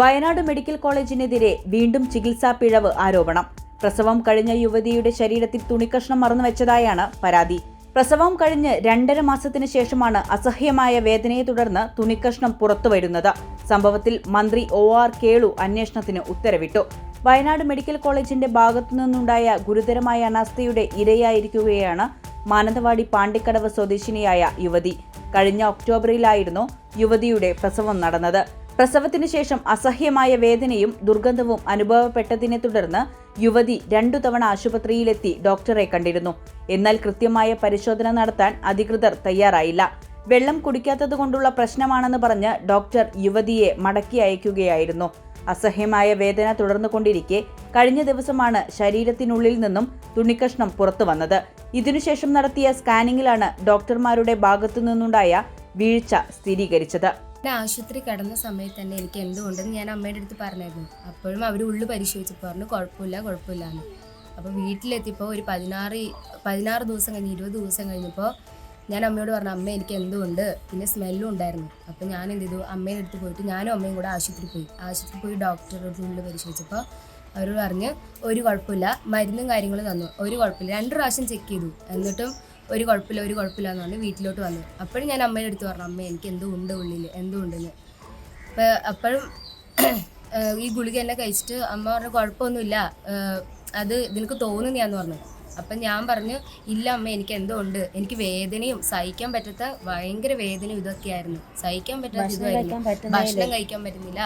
Wayanad medical കോളേജിനെതിരെ വീണ്ടും ചികിത്സാ പിഴവ് ആരോപണം. പ്രസവം കഴിഞ്ഞ യുവതിയുടെ ശരീരത്തിൽ തുണിക്കഷ്ണം മറന്നുവെച്ചതായാണ് പരാതി. പ്രസവം കഴിഞ്ഞ് രണ്ടര മാസത്തിന് ശേഷമാണ് അസഹ്യമായ വേദനയെ തുടർന്ന് തുണിക്കഷ്ണം പുറത്തുവരുന്നത്. സംഭവത്തിൽ മന്ത്രി ഒ ആർ കേളു അന്വേഷണത്തിന് ഉത്തരവിട്ടു. വയനാട് മെഡിക്കൽ കോളേജിന്റെ ഭാഗത്തുനിന്നുണ്ടായ ഗുരുതരമായ അനാസ്ഥയുടെ ഇരയായിരിക്കുകയാണ് മാനന്തവാടി പാണ്ടിക്കടവ് സ്വദേശിനിയായ യുവതി. കഴിഞ്ഞ ഒക്ടോബറിലായിരുന്നു യുവതിയുടെ പ്രസവം നടന്നത്. പ്രസവത്തിന് ശേഷം അസഹ്യമായ വേദനയും ദുർഗന്ധവും അനുഭവപ്പെട്ടതിനെ തുടർന്ന് യുവതി രണ്ടു തവണ ആശുപത്രിയിലെത്തി ഡോക്ടറെ കണ്ടിരുന്നു. എന്നാൽ കൃത്യമായ പരിശോധന നടത്താൻ അധികൃതർ തയ്യാറായില്ല. വെള്ളം കുടിക്കാത്തതുകൊണ്ടുള്ള പ്രശ്നമാണെന്ന് പറഞ്ഞ് ഡോക്ടർ യുവതിയെ മടക്കി അയക്കുകയായിരുന്നു. അസഹ്യമായ വേദന തുടർന്നുകൊണ്ടിരിക്കെ കഴിഞ്ഞ ദിവസമാണ് ശരീരത്തിനുള്ളിൽ നിന്നും തുണിക്കഷ്ണം പുറത്തു വന്നത്. ഇതിനുശേഷം നടത്തിയ സ്കാനിങ്ങിലാണ് ഡോക്ടർമാരുടെ ഭാഗത്തു നിന്നുണ്ടായ വീഴ്ച സ്ഥിരീകരിച്ചത്. ഞാൻ ആശുപത്രി കിടന്ന സമയത്ത് തന്നെ എനിക്ക് എന്തുകൊണ്ടെന്ന് ഞാൻ അമ്മയുടെ അടുത്ത് പറഞ്ഞായിരുന്നു. അപ്പോഴും അവർ ഉള്ളു പരിശോധിച്ചപ്പോൾ പറഞ്ഞു കുഴപ്പമില്ല കുഴപ്പമില്ല എന്ന് അപ്പോൾ വീട്ടിലെത്തിയപ്പോൾ ഒരു പതിനാറ് പതിനാറ് ദിവസം കഴിഞ്ഞ് ഇരുപത് ദിവസം കഴിഞ്ഞപ്പോൾ ഞാൻ അമ്മയോട് പറഞ്ഞു അമ്മ എനിക്ക് എന്തുകൊണ്ട് പിന്നെ സ്മെല്ലും ഉണ്ടായിരുന്നു. അപ്പോൾ ഞാൻ എന്ത് ചെയ്തു? അമ്മേനെ അടുത്ത് പോയിട്ട് ഞാനും അമ്മയും കൂടെ ആശുപത്രി പോയി. ആശുപത്രി പോയി ഡോക്ടറുടെ റൂമിൽ പരിശോധിച്ചപ്പോൾ അവർ പറഞ്ഞ് ഒരു കുഴപ്പമില്ല മരുന്നും കാര്യങ്ങളും തന്നു. ഒരു കുഴപ്പമില്ല. രണ്ട് പ്രാവശ്യം ചെക്ക് ചെയ്തു. എന്നിട്ടും ഒരു കുഴപ്പമില്ല ഒരു കുഴപ്പമില്ല എന്ന് പറഞ്ഞ് വീട്ടിലോട്ട് വന്നു. അപ്പോഴും ഞാൻ അമ്മയുടെ അടുത്ത് പറഞ്ഞു അമ്മ എനിക്ക് എന്തോ ഉണ്ട് ഉള്ളിൽ എന്തോ ഉണ്ടെന്ന്? അപ്പോൾ അപ്പോഴും ഈ ഗുളിക എന്നെ കഴിച്ചിട്ട് അമ്മ പറഞ്ഞ കുഴപ്പമൊന്നുമില്ല. അത് അത് നിനക്ക് ഞാൻ പറഞ്ഞു. അപ്പം ഞാൻ പറഞ്ഞു ഇല്ല അമ്മ എനിക്ക് എന്തോ ഉണ്ട്. എനിക്ക് വേദനയും സഹിക്കാൻ പറ്റാത്ത ഭയങ്കര വേദനയും ഇതൊക്കെയായിരുന്നു. സഹിക്കാൻ പറ്റാത്ത ഇതായിരുന്നു ഭക്ഷണം കഴിക്കാൻ പറ്റുന്നില്ല.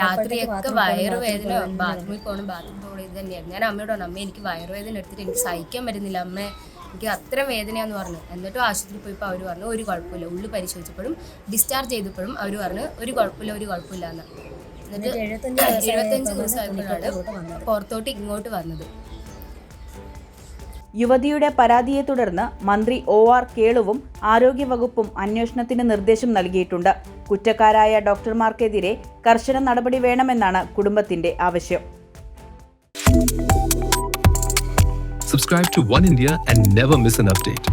രാത്രിയൊക്കെ വയറുവേദന ബാത്റൂമിൽ പോകണം ബാത്റൂമിൽ പോകണം ഇത് തന്നെയായിരുന്നു. ഞാൻ അമ്മയോട് പറഞ്ഞു അമ്മ എനിക്ക് വയറുവേദന എടുത്തിട്ട് എനിക്ക് സഹിക്കാൻ പറ്റുന്നില്ല അമ്മ. എനിക്ക് അത്ര വേദനയാന്ന് പറഞ്ഞു. എന്നിട്ടും ആശുപത്രിയിൽ പോയപ്പോൾ അവർ പറഞ്ഞു ഒരു കുഴപ്പമില്ല. ഉള്ളു പരിശോധിച്ചപ്പോഴും ഡിസ്ചാർജ് ചെയ്തപ്പോഴും അവർ പറഞ്ഞു ഒരു കുഴപ്പമില്ല ഒരു കുഴപ്പമില്ല എന്ന് എന്നിട്ട് എഴുപത്തഞ്ച് ദിവസമായപ്പോഴാണ് പുറത്തോട്ട് ഇങ്ങോട്ട് വന്നത്. യുവതിയുടെ പരാതിയെ തുടർന്ന് മന്ത്രി ഒ ആർ കേളുവും ആരോഗ്യവകുപ്പും അന്വേഷണത്തിന് നിർദ്ദേശം നൽകിയിട്ടുണ്ട് കുറ്റക്കാരായ ഡോക്ടർമാർക്കെതിരെ കർശന നടപടി വേണമെന്നാണ് കുടുംബത്തിന്റെ ആവശ്യം Subscribe to One India and never miss an update.